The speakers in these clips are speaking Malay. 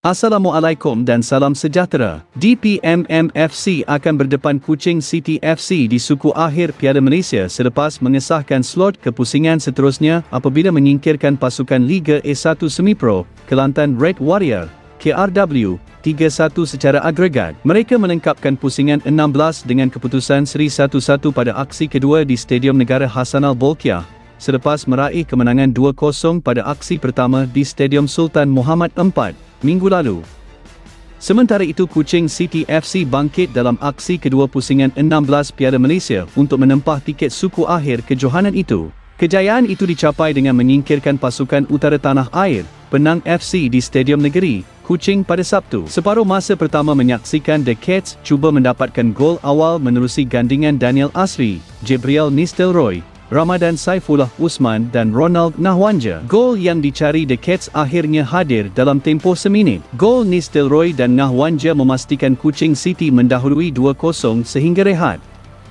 Assalamualaikum dan salam sejahtera. DPMMFC akan berdepan Kuching City FC di suku akhir Piala Malaysia selepas mengesahkan slot kepusingan seterusnya apabila menyingkirkan pasukan Liga A1 Semi-Pro, Kelantan Red Warrior, KRW, 3-1 secara agregat. Mereka menengkapkan pusingan 16 dengan keputusan seri 1-1 pada aksi kedua di Stadium Negara Hassanal Bolkiah selepas meraih kemenangan 2-0 pada aksi pertama di Stadium Sultan Muhammad IV minggu lalu. Sementara itu Kuching City FC bangkit dalam aksi kedua pusingan 16 Piala Malaysia untuk menempah tiket suku akhir kejohanan itu. Kejayaan itu dicapai dengan menyingkirkan pasukan utara tanah air, Penang FC di Stadium Negeri, Kuching pada Sabtu. Separuh masa pertama menyaksikan The Cats cuba mendapatkan gol awal menerusi gandingan Daniel Asri, Jibriel Nistelrooy, Ramadan Saifullah Usman dan Ronald Nahwanja. Gol yang dicari The Cats akhirnya hadir dalam tempoh seminit. Gol Nistelrooy dan Nahwanja memastikan Kuching City mendahului 2-0 sehingga rehat.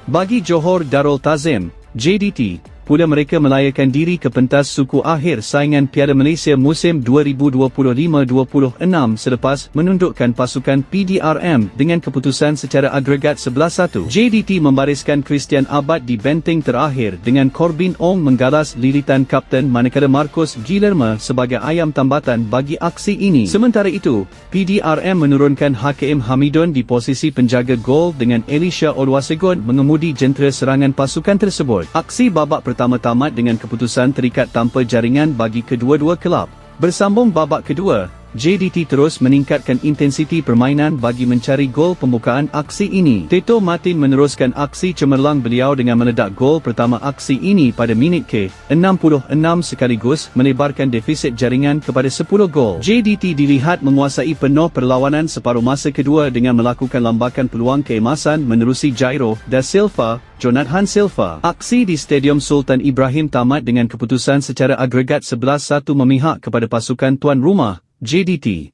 Bagi Johor Darul Tazim, JDT, pula mereka melayakan diri ke pentas suku akhir saingan Piala Malaysia musim 2025-26 selepas menundukkan pasukan PDRM dengan keputusan secara agregat 11-1. JDT membariskan Christian Abad di benteng terakhir dengan Corbin Ong menggalas lilitan kapten manakala Marcos Guillermo sebagai ayam tambatan bagi aksi ini. Sementara itu, PDRM menurunkan Hakim Hamidon di posisi penjaga gol dengan Elisha Oluwasegon mengemudi jentera serangan pasukan tersebut. Aksi babak pertama pertama tamat dengan keputusan terikat tanpa jaringan bagi kedua-dua kelab. Bersambung babak kedua, JDT terus meningkatkan intensiti permainan bagi mencari gol pembukaan aksi ini. Teto Martin meneruskan aksi cemerlang beliau dengan meledak gol pertama aksi ini pada minit ke-66 sekaligus melebarkan defisit jaringan kepada 10 gol. JDT dilihat menguasai penuh perlawanan separuh masa kedua dengan melakukan lambakan peluang keemasan menerusi Jairo da Silva, Jonathan Silva. Aksi di Stadium Sultan Ibrahim tamat dengan keputusan secara agregat 11-1 memihak kepada pasukan tuan rumah, JDT